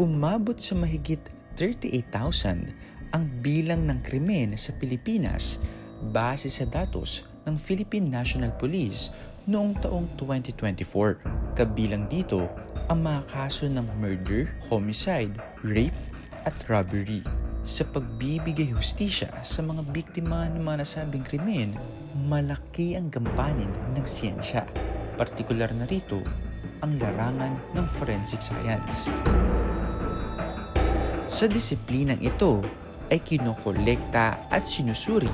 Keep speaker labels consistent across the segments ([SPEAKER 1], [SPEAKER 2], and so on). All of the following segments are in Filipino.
[SPEAKER 1] umabot sa mahigit 38,000 ang bilang ng krimen sa Pilipinas base sa datos ng Philippine National Police noong taong 2024. Kabilang dito ang mga kaso ng murder, homicide, rape at robbery. Sa pagbibigay hustisya sa mga biktima ng mga nasabing krimen, malaki ang gampanin ng siyensya. Partikular na rito ang larangan ng forensic science. Sa disiplinang ito ay kinokolekta at sinusuri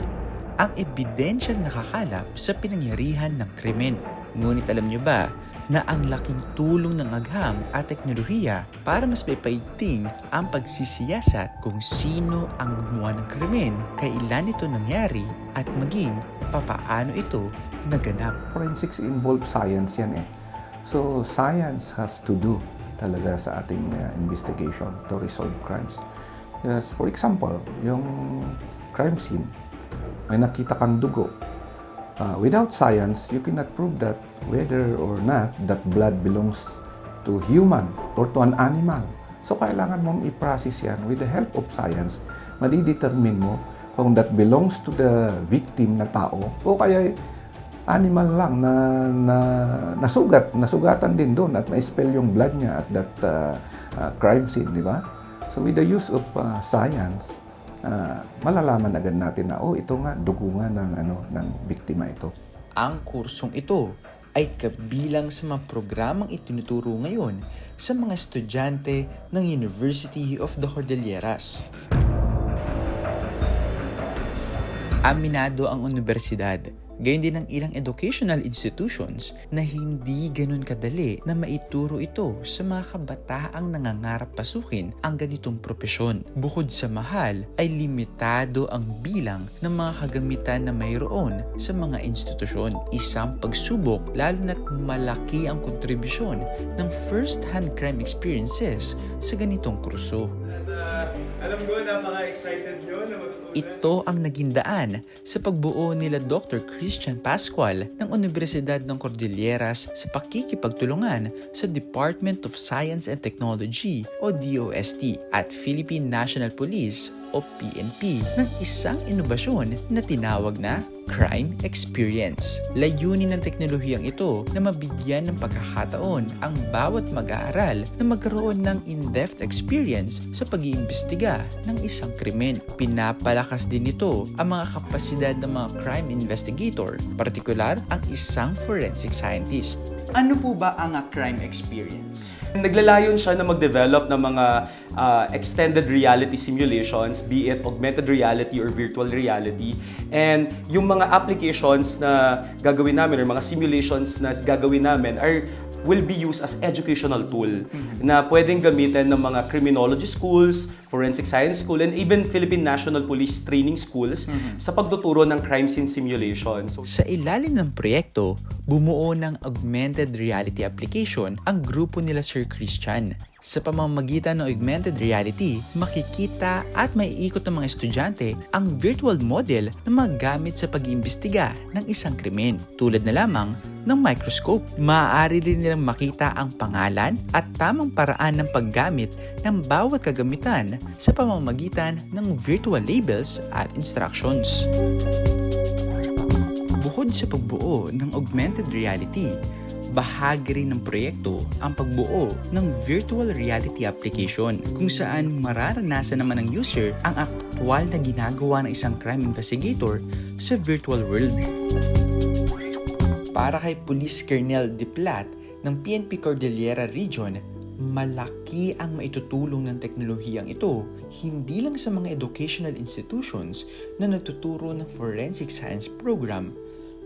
[SPEAKER 1] ang ebidensyang nakakalap sa pinangyarihan ng krimen. Ngunit alam niyo ba na ang laking tulong ng agham at teknolohiya para mas maipaigting ang pagsisiyasat kung sino ang gumawa ng krimen, kailan ito nangyari at maging papaano ito naganap.
[SPEAKER 2] Forensics involves science yan eh. So, science has to do talaga sa ating uh, investigation to resolve crimes. Yes, for example, yung crime scene, may nakita kang dugo. Uh, without science, you cannot prove that whether or not that blood belongs to human or to an animal. So, kailangan mong i-process yan with the help of science. Madidetermine mo kung that belongs to the victim na tao o kaya animal lang na, na nasugat, nasugatan din doon at na-spell yung blood niya at that uh, uh, crime scene, di ba? So with the use of uh, science, uh, malalaman agad natin na oh ito nga dugo nga ng ano ng biktima ito.
[SPEAKER 1] Ang kursong ito ay kabilang sa mga programang itinuturo ngayon sa mga estudyante ng University of the Cordilleras. Aminado ang universidad, gayon din ang ilang educational institutions na hindi ganun kadali na maituro ito sa mga kabataang nangangarap pasukin ang ganitong propesyon. Bukod sa mahal, ay limitado ang bilang ng mga kagamitan na mayroon sa mga institusyon. Isang pagsubok lalo na't malaki ang kontribusyon ng first-hand crime experiences sa ganitong kurso.
[SPEAKER 3] At uh, alam ko na mga excited nyo na matutunan.
[SPEAKER 1] Ito ang naging daan sa pagbuo nila Dr. Christian Pascual ng Universidad ng Cordilleras sa pakikipagtulungan sa Department of Science and Technology o DOST at Philippine National Police o PNP ng isang inobasyon na tinawag na crime experience. Layunin ng teknolohiyang ito na mabigyan ng pagkakataon ang bawat mag-aaral na magkaroon ng in-depth experience sa pag-iimbestiga ng isang krimen. Pinapalakas din ito ang mga kapasidad ng mga crime investigator, partikular ang isang forensic scientist.
[SPEAKER 4] Ano po ba ang crime experience?
[SPEAKER 3] Naglalayon siya na mag-develop ng mga uh, extended reality simulations, be it augmented reality or virtual reality. And yung mga applications na gagawin namin or mga simulations na gagawin namin are will be used as educational tool na pwedeng gamitin ng mga criminology schools, forensic science school, and even Philippine National Police training schools sa pagtuturo ng crime scene simulation. So,
[SPEAKER 1] Sa ilalim ng proyekto, bumuo ng augmented reality application ang grupo nila Sir Christian. Sa pamamagitan ng augmented reality, makikita at maiikot ng mga estudyante ang virtual model na magamit sa pag-iimbestiga ng isang krimen. Tulad na lamang ng microscope, maaari rin nilang makita ang pangalan at tamang paraan ng paggamit ng bawat kagamitan sa pamamagitan ng virtual labels at instructions. Bukod sa pagbuo ng augmented reality, bahagi rin ng proyekto ang pagbuo ng virtual reality application kung saan mararanasan naman ng user ang aktwal na ginagawa ng isang crime investigator sa virtual world. Para kay Police Colonel Diplat ng PNP Cordillera Region, malaki ang maitutulong ng teknolohiyang ito hindi lang sa mga educational institutions na nagtuturo ng forensic science program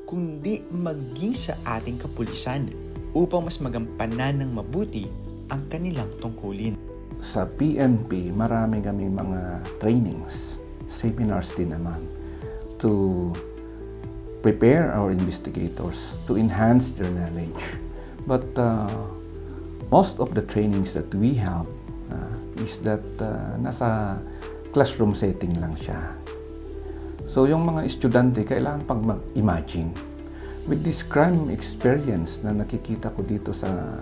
[SPEAKER 1] kundi maging sa ating kapulisan upang mas magampanan ng mabuti ang kanilang tungkulin.
[SPEAKER 2] Sa PNP, marami kami mga trainings, seminars din naman to prepare our investigators to enhance their knowledge. But uh, most of the trainings that we have uh, is that uh, nasa classroom setting lang siya. So yung mga estudyante, kailangan pag mag-imagine. With this crime experience na nakikita ko dito sa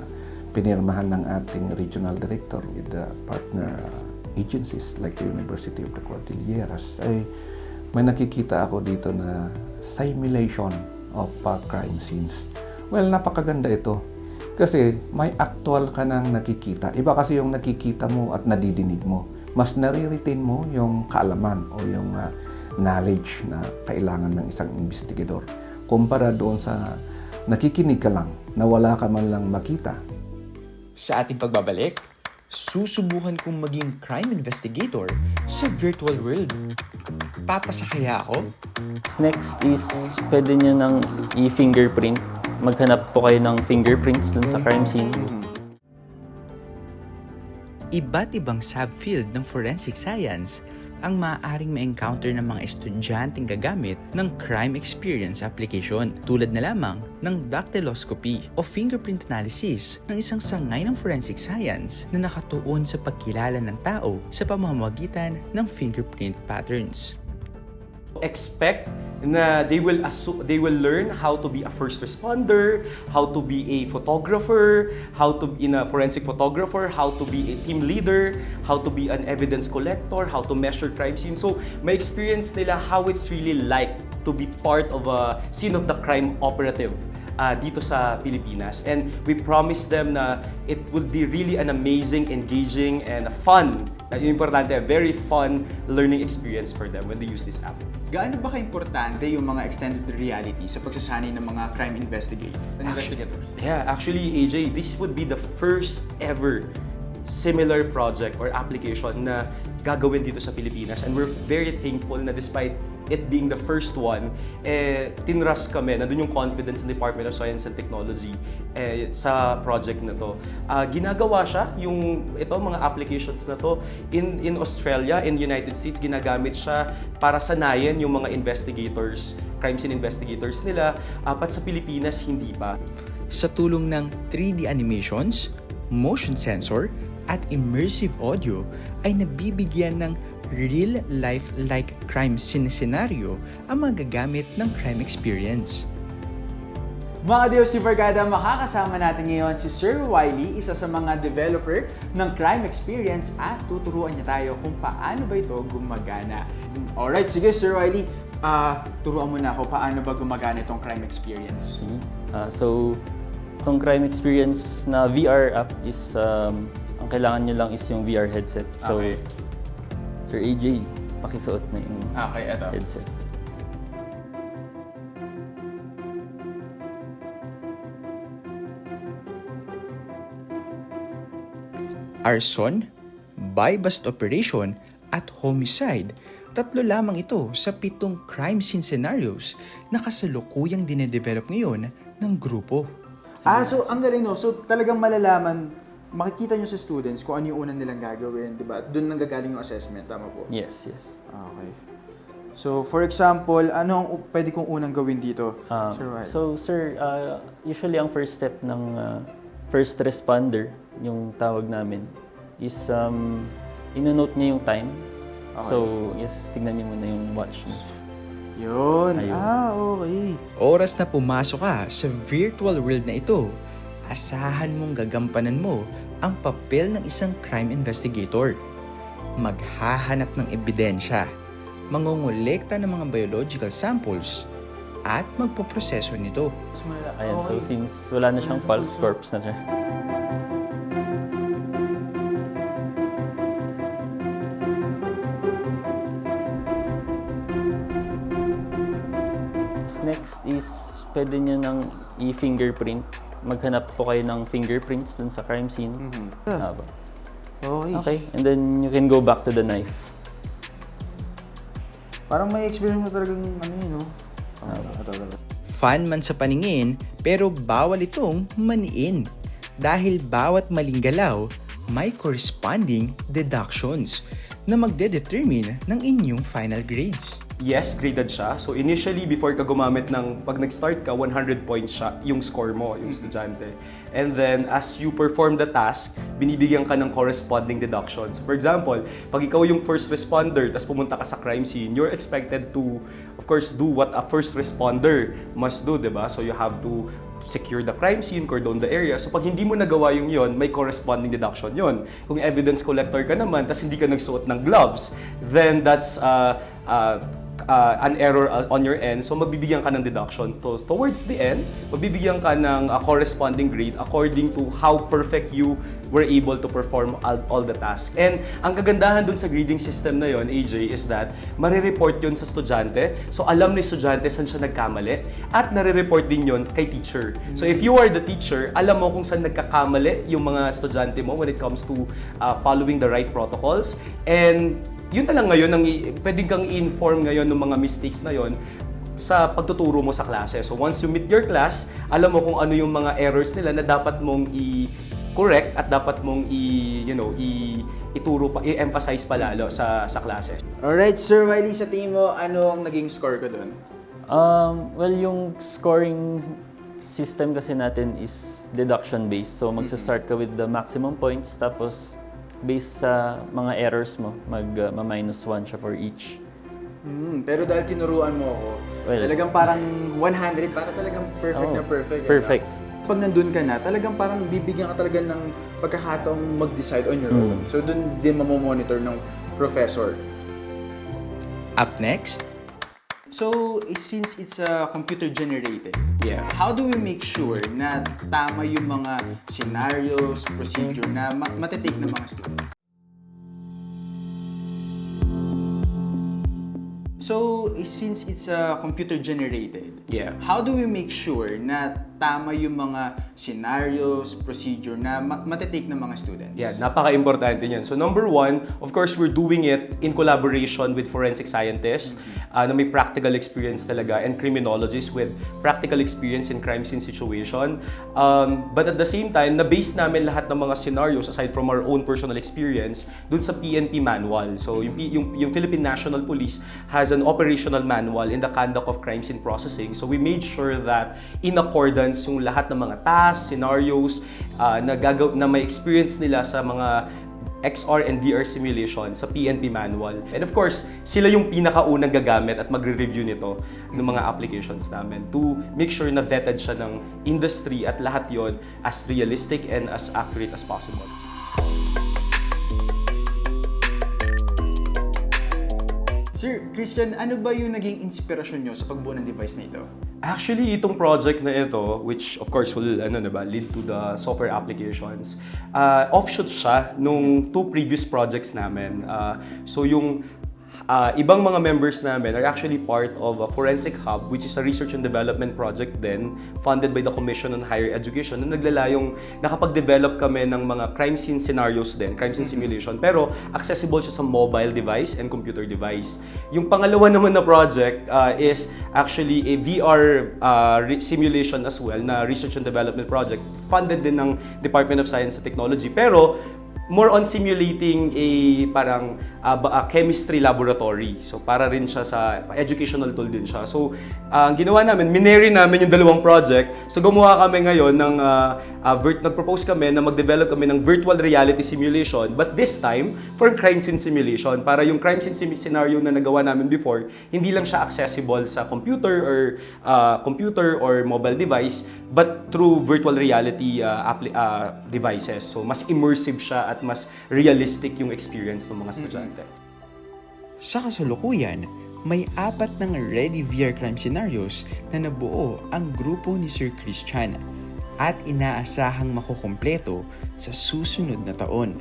[SPEAKER 2] pinirmahan ng ating regional director with the partner agencies like the University of the Cordilleras ay may nakikita ako dito na simulation of uh, crime scenes. Well, napakaganda ito. Kasi may actual ka nang nakikita. Iba kasi yung nakikita mo at nadidinig mo. Mas nare-retain mo yung kaalaman o yung uh, knowledge na kailangan ng isang investigador. Kumpara doon sa nakikinig ka lang na wala ka man lang makita
[SPEAKER 1] Sa ating pagbabalik, susubukan kong maging crime investigator sa virtual world. Papasa kaya ako?
[SPEAKER 5] Next is, pwede nyo ng i-fingerprint. Maghanap po kayo ng fingerprints dun sa crime scene.
[SPEAKER 1] Iba't ibang subfield ng forensic science ang maaaring ma-encounter ng mga estudyanteng gagamit ng crime experience application tulad na lamang ng dactyloscopy o fingerprint analysis ng isang sangay ng forensic science na nakatuon sa pagkilala ng tao sa pamamagitan ng fingerprint patterns.
[SPEAKER 3] expect na they will they will learn how to be a first responder, how to be a photographer, how to be a forensic photographer, how to be a team leader, how to be an evidence collector, how to measure crime scene. So, may experience nila how it's really like to be part of a scene of the crime operative uh, dito sa Pilipinas. And we promise them na it will be really an amazing, engaging, and a fun, importante, very fun learning experience for them when they use this app.
[SPEAKER 4] Gaano ba ka-importante yung mga extended reality sa pagsasanay ng mga crime investigate- investigators?
[SPEAKER 3] Yeah, actually, AJ, this would be the first ever similar project or application na gagawin dito sa Pilipinas. And we're very thankful na despite it being the first one, eh, tinrust kami, nandun yung confidence ng Department of Science and Technology eh, sa project na to. Ah, ginagawa siya, yung ito, mga applications na to, in, in Australia, in United States, ginagamit siya para sanayan yung mga investigators, crime scene investigators nila. Apat sa Pilipinas, hindi pa.
[SPEAKER 1] Sa tulong ng 3D animations, motion sensor, at immersive audio ay nabibigyan ng real-life like crime scene scenario ang magagamit ng crime experience.
[SPEAKER 4] Mga Diyos si Barkada, makakasama natin ngayon si Sir Wiley, isa sa mga developer ng Crime Experience at tuturuan niya tayo kung paano ba ito gumagana. Alright, sige Sir Wiley, ah, turuan mo na ako paano ba gumagana itong Crime Experience.
[SPEAKER 5] Ah, so, itong crime experience na VR app is, um, ang kailangan nyo lang is yung VR headset. So,
[SPEAKER 4] Okay.
[SPEAKER 5] Sir AJ, pakisuot na yung
[SPEAKER 4] Okay, eto.
[SPEAKER 5] headset.
[SPEAKER 1] arson, buy-bust operation, at homicide. Tatlo lamang ito sa pitong crime scene scenarios na kasalukuyang dinedevelop ngayon ng grupo.
[SPEAKER 4] Ah, so ang galing no. So talagang malalaman, makikita nyo sa students kung ano yung unang nilang gagawin, di ba? Doon nanggagaling yung assessment, tama po?
[SPEAKER 5] Yes, yes.
[SPEAKER 4] Okay. So, for example, ano ang pwede kong unang gawin dito?
[SPEAKER 5] Um,
[SPEAKER 4] Sir Wiley?
[SPEAKER 5] so, sir, uh, usually ang first step ng uh, first responder, yung tawag namin, is um, inonote niya yung time.
[SPEAKER 4] Okay.
[SPEAKER 5] So, yes, tignan niyo muna yung watch niyo.
[SPEAKER 4] Yun.
[SPEAKER 5] Ayun.
[SPEAKER 4] Ah, okay.
[SPEAKER 1] Oras na pumasok ka sa virtual world na ito, asahan mong gagampanan mo ang papel ng isang crime investigator. Maghahanap ng ebidensya, mangongolekta ng mga biological samples, at magpoproseso nito.
[SPEAKER 5] Ayan, so since wala na siyang pulse corpse na siya. Next is, pwede nyo ng i-fingerprint. Maghanap po kayo ng fingerprints dun sa crime scene. Ah, ba?
[SPEAKER 4] Okay.
[SPEAKER 5] Okay, and then you can go back to the knife.
[SPEAKER 4] Parang may experience mo talagang ano yun, no?
[SPEAKER 5] Ah,
[SPEAKER 4] ito, ito, ito.
[SPEAKER 1] Fun man sa paningin, pero bawal itong maniin. Dahil bawat maling galaw, may corresponding deductions na magdedetermine ng inyong final grades.
[SPEAKER 3] Yes, graded siya. So initially, before ka gumamit ng, pag nag-start ka, 100 points siya, yung score mo, yung estudyante. And then, as you perform the task, binibigyan ka ng corresponding deductions. For example, pag ikaw yung first responder, tapos pumunta ka sa crime scene, you're expected to, of course, do what a first responder must do, di ba? So you have to secure the crime scene, cordon the area. So pag hindi mo nagawa yung yon, may corresponding deduction yon. Kung evidence collector ka naman, tas hindi ka nagsuot ng gloves, then that's uh, uh, uh, an error uh, on your end. So mabibigyan ka ng deduction. So towards the end, mabibigyan ka ng uh, corresponding grade according to how perfect you were able to perform all, all the tasks. And ang kagandahan dun sa grading system na yon, AJ, is that marireport yun sa estudyante. So alam ni estudyante saan siya nagkamali at nare-report din yon kay teacher. So if you are the teacher, alam mo kung saan nagkakamali yung mga estudyante mo when it comes to uh, following the right protocols. And yun na lang ngayon, ang pwedeng kang i-inform ngayon ng mga mistakes na yon sa pagtuturo mo sa klase. So once you meet your class, alam mo kung ano yung mga errors nila na dapat mong i correct at dapat mong i you know i ituro pa i-emphasize pa lalo sa sa klase.
[SPEAKER 4] Alright, Sir Wiley, sa tingin mo, ano ang naging score ko doon?
[SPEAKER 5] Um, well, yung scoring system kasi natin is deduction based. So magsa-start ka with the maximum points tapos based sa mga errors mo, mag uh, minus 1 siya for each.
[SPEAKER 4] Hmm, pero dahil tinuruan mo ako,
[SPEAKER 5] Well-
[SPEAKER 4] talagang parang 100, para talagang perfect
[SPEAKER 5] Oo,
[SPEAKER 4] na perfect. eh, no?
[SPEAKER 5] perfect.
[SPEAKER 4] Pag nandun ka na, talagang parang bibigyan ka talaga ng pagkakataong mag-decide on your
[SPEAKER 5] Mm.
[SPEAKER 4] own. So dun din mamomonitor ng professor.
[SPEAKER 1] Up next,
[SPEAKER 4] So, eh, since it's uh, computer generated,
[SPEAKER 3] Yeah.
[SPEAKER 4] how do we make sure na tama yung mga scenarios, procedure na ma- matitake ng mga students? So, eh, since it's uh, computer generated,
[SPEAKER 3] Yeah.
[SPEAKER 4] how do we make sure na tama yung mga scenarios, procedure na ma- matitake ng mga students?
[SPEAKER 3] Yeah, napaka-importante niyan. So number one, of course, we're doing it in collaboration with forensic scientists uh, na may practical experience talaga and criminologists with practical experience in crime scene situation. Um, but at the same time, na-base namin lahat ng mga scenarios aside from our own personal experience dun sa PNP manual. So yung, yung, yung Philippine National Police has an operational manual in the conduct of crime scene processing. So we made sure that in accordance yung lahat ng mga tasks, scenarios uh, na, gagaw- na may experience nila sa mga XR and VR simulation sa PNP manual. And of course, sila yung pinakaunang gagamit at magre-review nito ng mga applications namin to make sure na vetted siya ng industry at lahat yon as realistic and as accurate as possible.
[SPEAKER 4] Sir Christian, ano ba yung naging inspirasyon nyo sa pagbuo ng device na ito?
[SPEAKER 3] Actually, itong project na ito, which of course will ano na ba, lead to the software applications, uh, offshoot siya nung two previous projects namin. Uh, so yung uh, ibang mga members namin are actually part of a Forensic Hub, which is a research and development project din, funded by the Commission on Higher Education, na naglalayong nakapag-develop kami ng mga crime scene scenarios din, crime scene simulation, pero accessible siya sa mobile device and computer device. Yung pangalawa naman na project uh, is actually a VR uh, re- simulation as well, na research and development project, funded din ng Department of Science and Technology, pero more on simulating a parang uh, a chemistry laboratory. So para rin siya sa educational tool din siya. So uh, ang ginawa namin, mineri namin yung dalawang project. So gumawa kami ngayon ng uh, uh, virt- nag-propose kami na mag-develop kami ng virtual reality simulation but this time for crime scene simulation para yung crime scene sim- scenario na nagawa namin before, hindi lang siya accessible sa computer or uh, computer or mobile device but through virtual reality uh, uh, devices. So mas immersive siya at mas realistic yung experience ng mga estudyante.
[SPEAKER 1] Sa kasalukuyan, may apat ng ready VR crime scenarios na nabuo ang grupo ni Sir Christian at inaasahang makukumpleto sa susunod na taon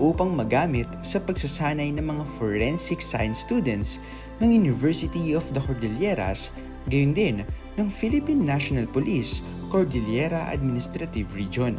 [SPEAKER 1] upang magamit sa pagsasanay ng mga forensic science students ng University of the Cordilleras, gayon din ng Philippine National Police Cordillera Administrative Region.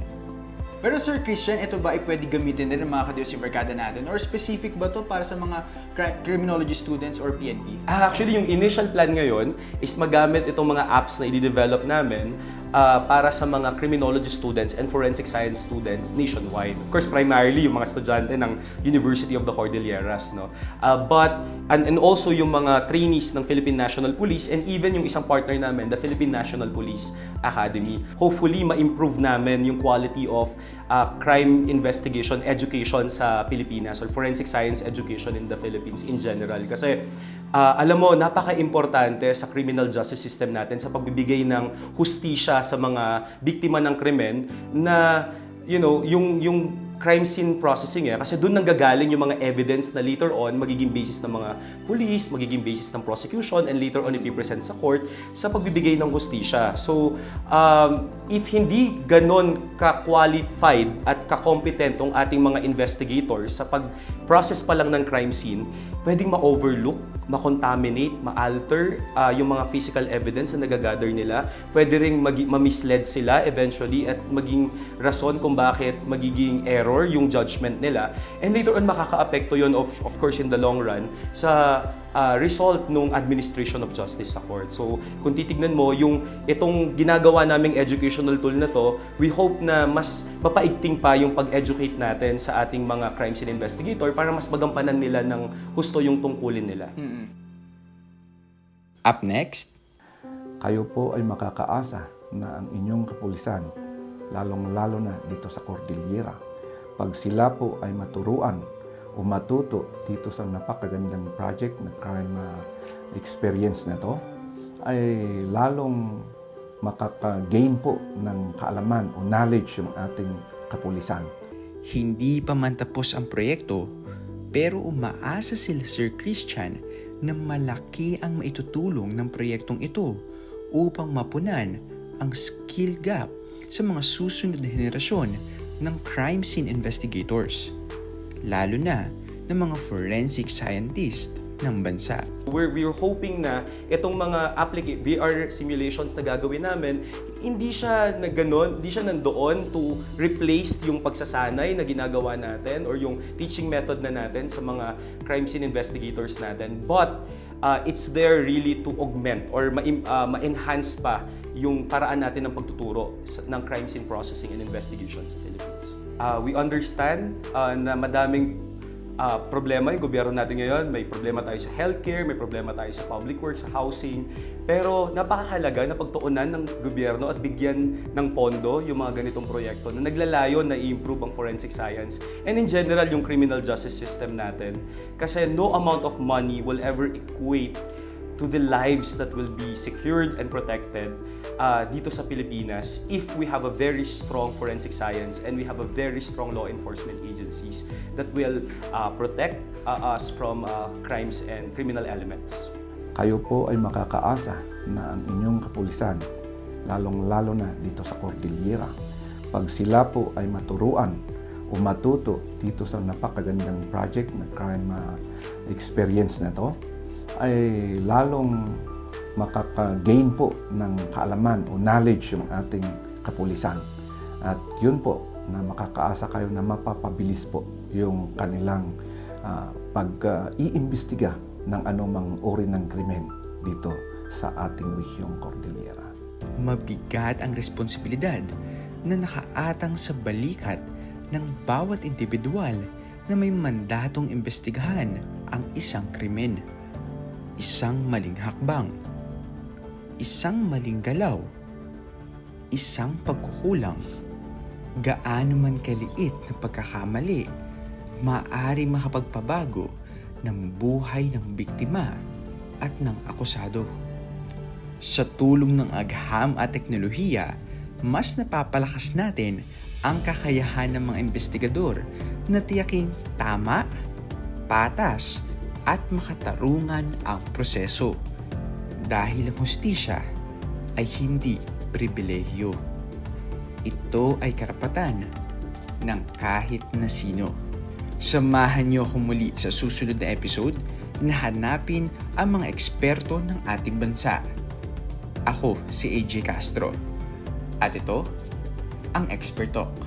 [SPEAKER 4] Pero Sir Christian, ito ba ay pwede gamitin din ng mga kadiyos yung barkada natin? Or specific ba to para sa mga cri- criminology students or PNP?
[SPEAKER 3] Ah, actually, yung initial plan ngayon is magamit itong mga apps na i-develop namin ah, para sa mga criminology students and forensic science students nationwide. Of course, primarily yung mga estudyante ng University of the Cordilleras. No? Ah, but, and, and also yung mga trainees ng Philippine National Police and even yung isang partner namin, the Philippine National Police Academy. Hopefully, ma-improve namin yung quality of ah, crime investigation education sa Pilipinas or forensic science education in the Philippines in general. Kasi ah, alam mo, napaka-importante sa criminal justice system natin sa pagbibigay ng hustisya sa mga biktima ng krimen na you know, yung yung crime scene processing eh kasi doon nanggagaling yung mga evidence na later on magiging basis ng mga police, magiging basis ng prosecution and later on ipipresent sa court sa pagbibigay ng hustisya. So, um, if hindi ganon ka-qualified at ka-competent ang ating mga investigators sa pag-process pa lang ng crime scene, pwedeng ma-overlook, ma-contaminate, ma-alter ah, yung mga physical evidence na nagagather nila. Pwede ring magi- ma-misled sila eventually at maging rason kung bakit magiging error yung judgment nila. And later on, makaka-apekto yun of, of course in the long run sa ah, result nung administration of justice sa court. So, kung titignan mo, yung itong ginagawa naming educational tool na to, we hope na mas mapaigting pa yung pag-educate natin sa ating mga crime scene investigator para mas magampanan nila ng husto yung tungkulin nila.
[SPEAKER 1] Up next,
[SPEAKER 2] Kayo po ay makakaasa na ang inyong kapulisan, lalong-lalo na dito sa Cordillera, pag sila po ay maturuan o matuto dito sa napakagandang project na crime uh, experience na to, ay lalong makaka-gain po ng kaalaman o knowledge yung ating kapulisan.
[SPEAKER 1] hindi pa man tapos ang proyekto, pero umaasa sila Sir Christian na malaki ang maitutulong ng proyektong ito upang mapunan ang skill gap sa mga susunod na henerasyon ng crime scene investigators, lalo na ng mga forensic scientist ng bansa.
[SPEAKER 3] We're, we're hoping na itong mga applica- VR simulations na gagawin namin, hindi siya na ganon, hindi siya nandoon to replace yung pagsasanay na ginagawa natin or yung teaching method na natin sa mga crime scene investigators natin. But uh, it's there really to augment or ma- uh, ma-enhance pa yung paraan natin ng pagtuturo ng crime scene processing and investigation sa Philippines. Uh, we understand uh, na madaming ah, problema yung gobyerno natin ngayon. May problema tayo sa healthcare, may problema tayo sa public works, sa housing. Pero napakahalaga na pagtuunan ng gobyerno at bigyan ng pondo yung mga ganitong proyekto na naglalayon na i-improve ang forensic science and in general yung criminal justice system natin. Kasi no amount of money will ever equate to the lives that will be secured and protected uh, dito sa Pilipinas if we have a very strong forensic science and we have a very strong law enforcement agencies that will uh, protect uh, us from uh, crimes and criminal elements.
[SPEAKER 2] Kayo po ay makakaasa na ang inyong kapulisan, lalong-lalo na dito sa Cordillera, pag sila po ay maturuan o matuto dito sa napakagandang project na crime uh, experience na to, ay lalong makaka-gain po ng kaalaman o knowledge yung ating kapulisan. At yun po, na makakaasa kayo na mapapabilis po yung kanilang ah, pag-iimbestiga ng anumang uri ng krimen dito sa ating rehiyong Cordillera.
[SPEAKER 1] mabigat ang responsibilidad na nakaatang sa balikat ng bawat individual na may mandatong imbestigahan ang isang krimen. Isang maling hakbang. Isang maling galaw. Isang pagkukulang. Gaano man kaliit na pagkakamali, maaari makapagpabago ng buhay ng biktima at ng akusado. Sa tulong ng agham at teknolohiya, mas napapalakas natin ang kakayahan ng mga investigador na tiyaking tama, patas, at makatarungan ang proseso. Dahil ang hustisya ay hindi pribilehyo. Ito ay karapatan ng kahit na sino. Samahan niyo ako muli sa susunod na episode na hanapin ang mga eksperto ng ating bansa. Ako si AJ Castro. At ito, ang Expert Talk.